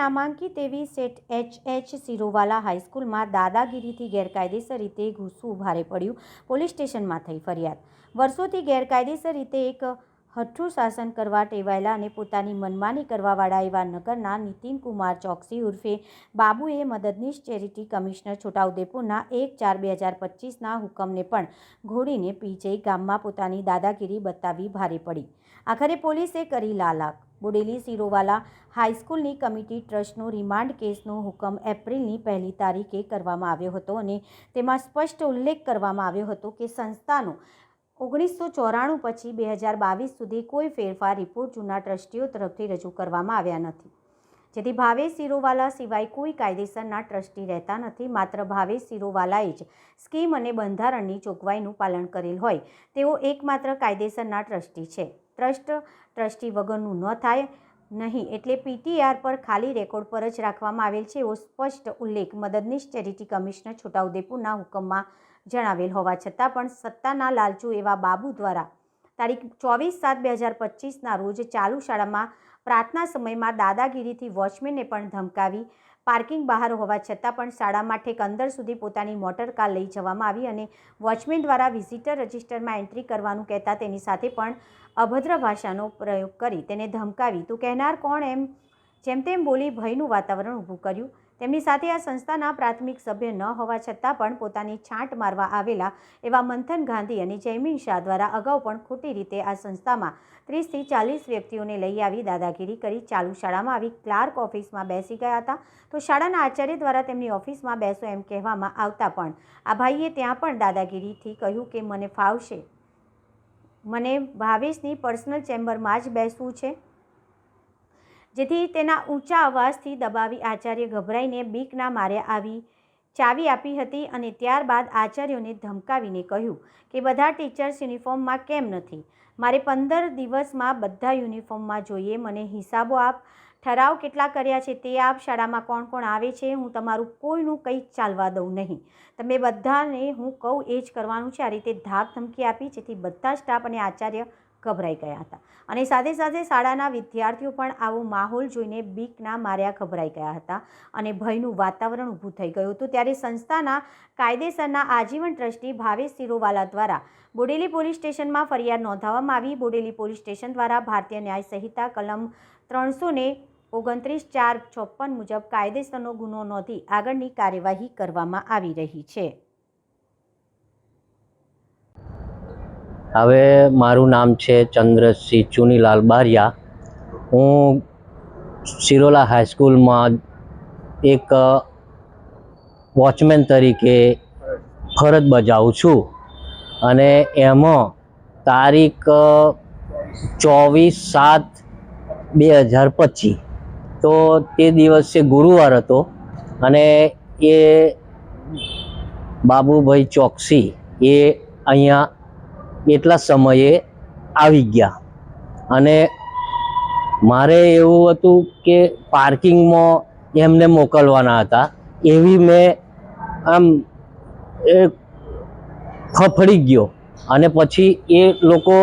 નામાંકિત એવી set H H Sirowala હાઈસ્કૂલમાં દાદાગીરીથી ગેરકાયદેસર રીતે ઘૂસવું ભારે પડ્યું પોલીસ સ્ટેશનમાં થઈ ફરિયાદ. વર્ષોથી ગેરકાયદેસર રીતે એક હઠ્ઠું શાસન કરવા ટેવાયેલા અને પોતાની મનમાની કરવાવાળા એવા નગરના નીતિનકુમાર ચોકસી ઉર્ફે બાબુએ મદદનીશ ચેરિટી કમિશનર છોટાઉદેપુરના એક ચાર બે હજાર પચીસના હુકમને પણ ઘોડીને પી જઈ ગામમાં પોતાની દાદાગીરી બતાવી ભારે પડી. આખરે પોલીસે કરી લાલાક બોડેલી સિરોવાલા હાઈસ્કૂલની કમિટી ટ્રસ્ટનો રિમાન્ડ કેસનો હુકમ એપ્રિલની પહેલી તારીખે કરવામાં આવ્યો હતો અને તેમાં સ્પષ્ટ ઉલ્લેખ કરવામાં આવ્યો હતો કે સંસ્થાનો ઓગણીસો ચોરાણું પછી બે હજાર બાવીસ સુધી કોઈ ફેરફાર રિપોર્ટ જૂના ટ્રસ્ટીઓ તરફથી રજૂ કરવામાં આવ્યા નથી. જેથી ભાવેશ સિરોવાલા સિવાય કોઈ કાયદેસરના ટ્રસ્ટી રહેતા નથી, માત્ર ભાવેશ સિરોવાલાએ જ સ્કીમ અને બંધારણની જોગવાઈનું પાલન કરેલ હોય તેઓ એકમાત્ર કાયદેસરના ટ્રસ્ટી છે. ટ્રસ્ટ, ટ્રસ્ટી વગરનું ન થાય, નહીં. એટલે પીટીઆર પર ખાલી રેકોર્ડ પર જ રાખવામાં આવેલ છે એવો સ્પષ્ટ ઉલ્લેખ મદદનીશ ચેરિટી કમિશનર છોટાઉદેપુરના હુકમમાં જણાવેલ હોવા છતાં પણ સત્તાના લાલચુ એવા બાબુ દ્વારા તારીખ ચોવીસ સાત બે હજાર પચીસના રોજ ચાલુ શાળામાં પ્રાર્થના સમયમાં દાદાગીરીથી વોચમેનને પણ ધમકાવી પાર્કિંગ બહાર હોવા છતાં પણ શાળામાં ઠેક અંદર સુધી પોતાની મોટર કાર લઈ જવામાં આવી અને વોચમેન દ્વારા વિઝિટર રજિસ્ટરમાં એન્ટ્રી કરવાનું કહેતા તેની સાથે પણ અભદ્ર ભાષાનો પ્રયોગ કરી તેને ધમકાવી. તું કહેનાર કોણ? એમ જેમ તેમ બોલી ભયનું વાતાવરણ ઊભું કર્યું. તેમની સાથે આ સંસ્થાના પ્રાથમિક સભ્ય ન હોવા છતાં પણ પોતાની છાંટ મારવા આવેલા એવા મંથન ગાંધી અને જયમીન શાહ દ્વારા અગાઉ પણ ખોટી રીતે આ સંસ્થામાં ત્રીસથી ચાલીસ વ્યક્તિઓને લઈ આવી દાદાગીરી કરી ચાલુ શાળામાં આવી ક્લાર્ક ઓફિસમાં બેસી ગયા હતા. તો શાળાના આચાર્ય દ્વારા તેમની ઓફિસમાં બેસો એમ કહેવામાં આવતા પણ આ ભાઈએ ત્યાં પણ દાદાગીરીથી કહ્યું કે, મને ફાવશે. મને ભાવેશની પર્સનલ ચેમ્બરમાં જ બેસવું છે. જેથી તેના ઊંચા અવાજથી દબાવી આચાર્ય ગભરાઈને બીકના મારે આવી ચાવી આપી હતી અને ત્યારબાદ આચાર્યોને ધમકાવીને કહ્યું કે બધા ટીચર્સ યુનિફોર્મમાં કેમ નથી? મારે પંદર દિવસમાં બધા યુનિફોર્મમાં જોઈએ, મને હિસાબો આપ, ઠરાવ કેટલા કર્યા છે તે આપ, શાળામાં કોણ કોણ આવે છે, હું તમારું કોઈનું કંઈ ચાલવા દઉં નહીં. તમે બધાને હું કહું એ જ કરવાનું છે. આ રીતે ધાક ધમકી આપી, જેથી બધા સ્ટાફ અને આચાર્ય ગભરાઈ ગયા હતા. અને સાથે સાથે શાળાના વિદ્યાર્થીઓ પણ આવો માહોલ જોઈને બીકના માર્યા ગભરાઈ ગયા હતા અને ભયનું વાતાવરણ ઊભું થઈ ગયું હતું. ત્યારે સંસ્થાના કાયદેસરના આજીવન ટ્રસ્ટી ભાવેશ સિરોવાલા દ્વારા બોડેલી પોલીસ સ્ટેશનમાં ફરિયાદ નોંધાવવામાં આવી. બોડેલી પોલીસ સ્ટેશન દ્વારા ભારતીય ન્યાય સંહિતા કલમ ત્રણસો ઓગણત્રીસ ચાર ચોપન મુજબ કાયદેસરનો ગુનો નોંધી આગળની કાર્યવાહી કરવામાં આવી રહી છે. હવે મારું નામ છે ચંદ્રસિંહ ચુનીલાલ બારિયા. હું સિરોલા હાઈસ્કૂલમાં એક વોચમેન તરીકે ફરજ બજાવું છું. અને એમાં તારીખ ચોવીસ સાત બે હજાર પચીસ. તો તે દિવસે ગુરુવાર હતો અને એ બાબુભાઈ ચોકસી એ અહીંયા એટલા સમયે આવી ગયા. અને મારે એવું હતું કે પાર્કિંગમાં એમને મોકલવાના હતા. એવી મેં આમ એ ખફડી ગયો. અને પછી એ લોકો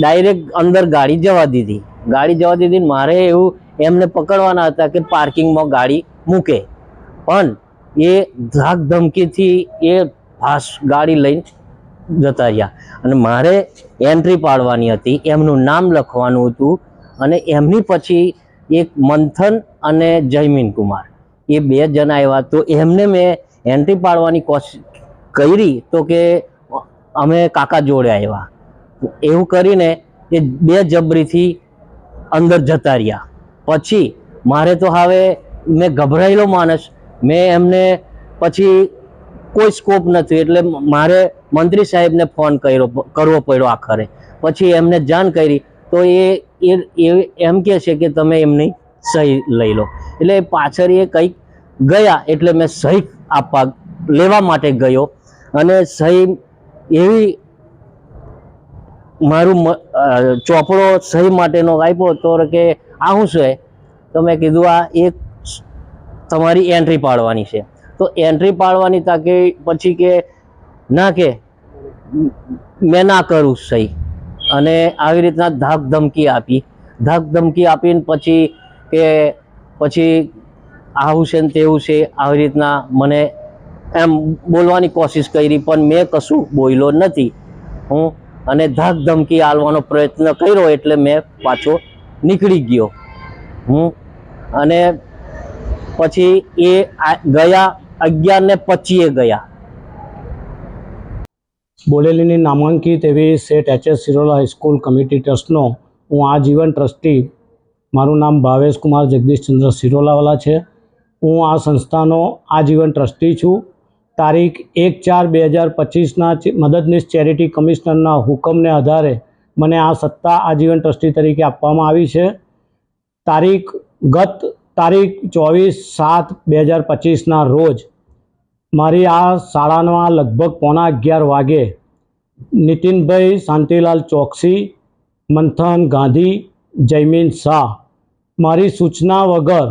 ડાયરેક્ટ અંદર ગાડી જવા દીધી. ગાડી જવા દીધી મારે એવું એમને પકડવાના હતા કે પાર્કિંગમાં ગાડી મૂકે. પણ એ ધાક ધમકીથી એ ફાસ ગાડી લઈને જતા રહ્યા. અને મારે એન્ટ્રી પાડવાની હતી, એમનું નામ લખવાનું હતું અને એમની પછી એક મંથન અને જયમીન કુમાર. એ બે જણા આવ્યા. તો એમને મેં એન્ટ્રી પાડવાની કોશિશ કરી તો કે અમે કાકા જોડે આવ્યા. એવું કરીને એ બે જબરીથી અંદર જતા રહ્યા. પછી મારે તો હવે, મેં ગભરાયેલો માણસ. મેં એમને પછી કોઈ સ્કોપ નથી. એટલે મારે મંત્રી સાહેબને ફોન કર્યો, કરવો પડ્યો આખરે. પછી એમને જાણ કરી, તો એ એમ કહે છે કે તમે એમની સહી લઈ લો. એટલે પાછળ એ કંઈક ગયા, એટલે મેં સહી આપવા, લેવા માટે ગયો. અને સહી એવી મારું ચોપડો સહી માટેનો આપ્યો, તો કે આ શું છે તો મેં કીધું, આ એક તમારી એન્ટ્રી પાડવાની છે. તો એન્ટ્રી પાડવાની તાકે પછી કે ના કે, મેં ના કરું સહી. અને આવી રીતના ધાક ધમકી આપી. ધાક ધમકી આપીને પછી કે પછી આવું છે ને તેવું છે, આવી રીતના મને એમ બોલવાની કોશિશ કરી, પણ મેં કશું બોલ્યો નથી. હું અને ધાક ધમકી આલવાનો પ્રયત્ન કર્યો એટલે મેં પાછો નીકળી ગયો. હું અને પછી એ ગયા અગિયાર ને પચીએ ગયા. બોડેલીની નામાંકિત એવી Seth H S Sirola high school committee ટ્રસ્ટનો હું આજીવન ટ્રસ્ટી, મારું નામ ભાવેશ કુમાર જગદીશચંદ્ર સિરોલાવાલા છે. હું આ સંસ્થાનો આજીવન ટ્રસ્ટી છું. તારીખ એક ચાર બે હજાર પચીસના મદદનીશ ચેરિટી કમિશનરના હુકમને આધારે મને આ સત્તા આજીવન ટ્રસ્ટી તરીકે આપવામાં આવી છે. તારીખ ગત તારીખ ચોવીસ સાત બે હજાર પચીસના રોજ મારી આ શાળાના લગભગ પોણા અગિયાર વાગે નીતિનભાઈ શાંતિલાલ ચોકસી, મંથન ગાંધી, જયમીન શાહ મારી સૂચના વગર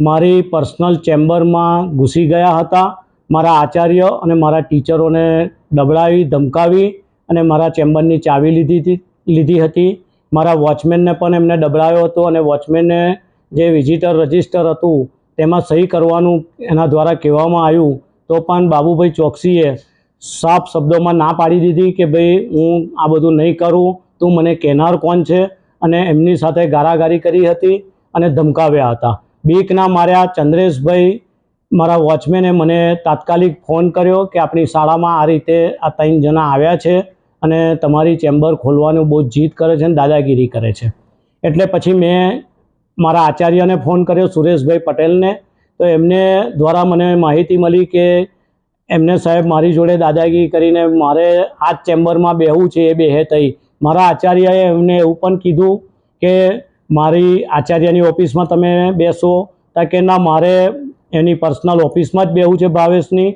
મારી પર્સનલ ચેમ્બરમાં ઘૂસી ગયા હતા. મારા આચાર્ય અને મારા ટીચરોને દબડાવી ધમકાવી અને મારા ચેમ્બરની ચાવી લીધી લીધી હતી. મારા વોચમેનને પણ એમને દબડાવ્યો હતો અને વોચમેનને જે વિઝિટર રજિસ્ટર હતું તેમાં સહી કરવાનું એના દ્વારા કહેવામાં આવ્યું. તો પણ બાબુભાઈ ચોકસીએ સાફ શબ્દોમાં ના પાડી દીધી કે ભાઈ હું આ બધું નહીં કરું, તું મને કહેનાર કોણ છે? અને એમની સાથે ગારાગારી કરી હતી અને ધમકાવ્યા હતા. બીકના માર્યા ચંદ્રેશભાઈ મારા વોચમેને મને તાત્કાલિક ફોન કર્યો કે આપણી શાળામાં આ રીતે આ ત્રણ જણા આવ્યા છે અને તમારી ચેમ્બર ખોલવાનું બહુ જીદ કરે છે અને દાદાગીરી કરે છે. એટલે પછી મેં મારા આચાર્યને ફોન કર્યો, સુરેશભાઈ પટેલને તો એમને દ્વારા મને માહિતી મળી કે એમને સાહેબ મારી જોડે દાદાગીરી કરીને મારે આ જ ચેમ્બરમાં બેહવું છે, એ બેહે થઈ મારા આચાર્યએ એમને એવું પણ કીધું કે મારી આચાર્યની ઓફિસમાં તમે બેસો કે ના, મારે એની પર્સનલ ઓફિસમાં જ બેહવું છે ભાવેશની.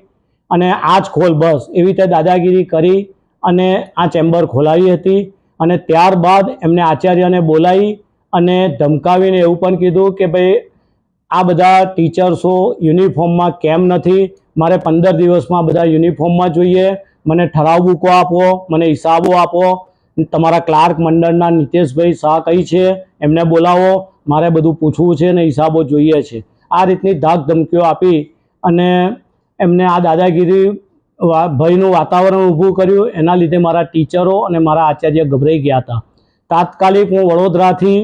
અને આ જ ખોલ, બસ. એવી રીતે દાદાગીરી કરી અને આ ચેમ્બર ખોલાવી હતી. અને ત્યારબાદ એમને આચાર્યને બોલાવી અને ધમકાવીને એવું પણ કીધું કે ભાઈ આ બધા ટીચર્સો યુનિફોર્મમાં કેમ નથી? મારે પંદર દિવસમાં બધા યુનિફોર્મમાં જોઈએ. મને ઠરાવ બુકો આપો, મને હિસાબો આપો. તમારા ક્લાર્ક મંડળના નીતેશભાઈ શાહ કઈ છે? એમને બોલાવો. મારે બધું પૂછવું છે ને હિસાબો જોઈએ છે. આ રીતની ધાક ધમકીઓ આપી અને એમને આ દાદાગીરી ભયનું વાતાવરણ ઊભું કર્યું. એના લીધે મારા ટીચરો અને મારા આચાર્ય ગભરાઈ ગયા હતા. તાત્કાલિક હું વડોદરાથી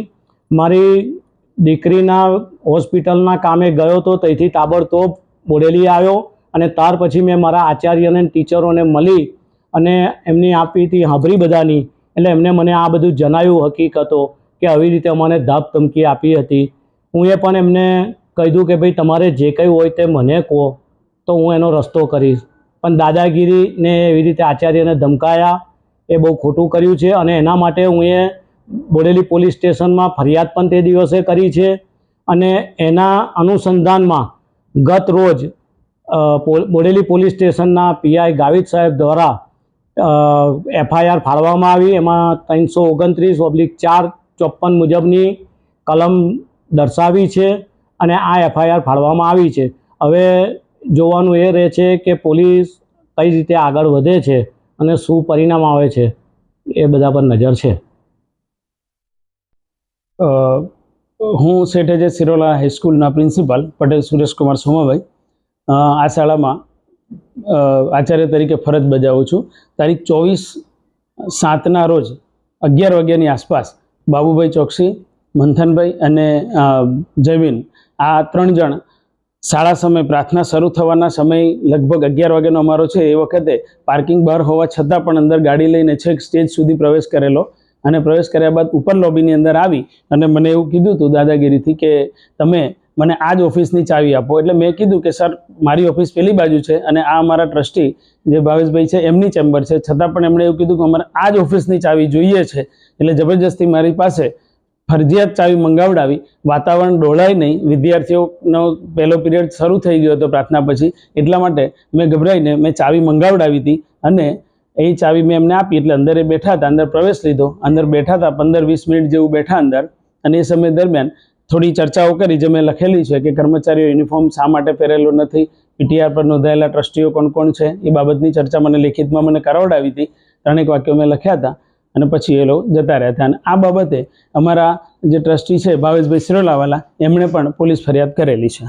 મારી દીકરીના હોસ્પિટલના કામે ગયો તો ત્યાંથી તાબડતોબ બોડેલી આવ્યો અને ત્યાર પછી મેં મારા આચાર્યને ટીચરોને મળી અને એમની આપી હતી હાંભરી બધાની. એટલે એમને મને આ બધું જણાવ્યું હકીકતો કે આવી રીતે મને ધાપ ધમકી આપી હતી. હું એ પણ એમને કહ્યું કે ભાઈ, તમારે જે કંઈ હોય તે મને કહો, તો હું એનો રસ્તો કરીશ. પણ દાદાગીરીને એવી રીતે આચાર્યને ધમકાયા. એ બહુ ખોટું કર્યું છે અને એના માટે હું એ બોડેલી પોલીસ સ્ટેશનમાં ફરિયાદ પણ તે દિવસે કરી છે અને એના અનુસંધાનમાં ગત રોજ બોડેલી પોલીસ સ્ટેશનના પીઆઈ ગાવિત સાહેબ દ્વારા એફઆઈઆર ફાળવામાં આવી. એમાં ત્રણસો ઓગણત્રીસ ઓબ્લિક ચાર ચોપન મુજબની કલમ દર્શાવી છે અને આ એફઆઈઆર ફાળવામાં આવી છે. હવે જોવાનું એ રહે છે કે પોલીસ કઈ રીતે આગળ વધે છે અને શું પરિણામ આવે છે એ બધા પર નજર છે. હું શેઠેજે સિરોલા હાઈસ્કૂલના પ્રિન્સિપાલ પટેલ સુરેશકુમાર સોમાભાઈ આ શાળામાં આચાર્ય તરીકે ફરજ બજાવું છું. તારીખ ચોવીસ સાતના રોજ અગિયાર વાગ્યાની આસપાસ બાબુભાઈ ચોકસી, મંથનભાઈ અને જયવીન આ ત્રણ જણ શાળા સમય પ્રાર્થના શરૂ થવાના સમય લગભગ અગિયાર વાગ્યાનો અમારો છે. એ વખતે પાર્કિંગ બહાર હોવા છતાં પણ અંદર ગાડી લઈને છેક સ્ટેજ સુધી પ્રવેશ કરેલો. અને પ્રવેશ કર્યા બાદ ઉપર લોબીની અંદર આવી અને મને એવું કીધું હતું દાદાગીરીથી કે તમે મને આ જ ઓફિસની ચાવી આપો. એટલે મેં કીધું કે, સર, મારી ઓફિસ પેલી બાજુ છે અને આ અમારા ટ્રસ્ટી જે ભાવેશભાઈ છે એમની ચેમ્બર છે. છતાં પણ એમણે એવું કીધું કે, અમારે આ જ ઓફિસની ચાવી જોઈએ છે. એટલે જબરજસ્તી મારી પાસે ફરજિયાત ચાવી મંગાવડાવી. વાતાવરણ ડોળાય નહીં. વિદ્યાર્થીઓનો પહેલો પિરિયડ શરૂ થઈ ગયો હતો પ્રાર્થના પછી. એટલા માટે મેં ગભરાઈને મેં ચાવી મંગાવડાવી હતી અને એ ચાવી મેં એમને આપી એટલે અંદર એ બેઠા હતા, અંદર પ્રવેશ લીધો. અંદર બેઠા હતા, પંદર વીસ મિનિટ જેવું બેઠા અંદર. અને એ સમય દરમિયાન થોડી ચર્ચાઓ કરી જે મેં લખેલી છે કે કર્મચારીઓ યુનિફોર્મ શા માટે પહેરેલો નથી, પીટીઆર પર નોંધાયેલા ટ્રસ્ટીઓ કોણ કોણ છે, એ બાબતની ચર્ચા મને લેખિતમાં મને કરાવડાવી હતી. ત્રણેક વાક્યો મેં લખ્યા હતા અને પછી એ લોકો જતા રહ્યા હતા. અને આ બાબતે અમારા જે ટ્રસ્ટી છે ભાવેશભાઈ સિરોલાવાલા, એમણે પણ પોલીસ ફરિયાદ કરેલી છે.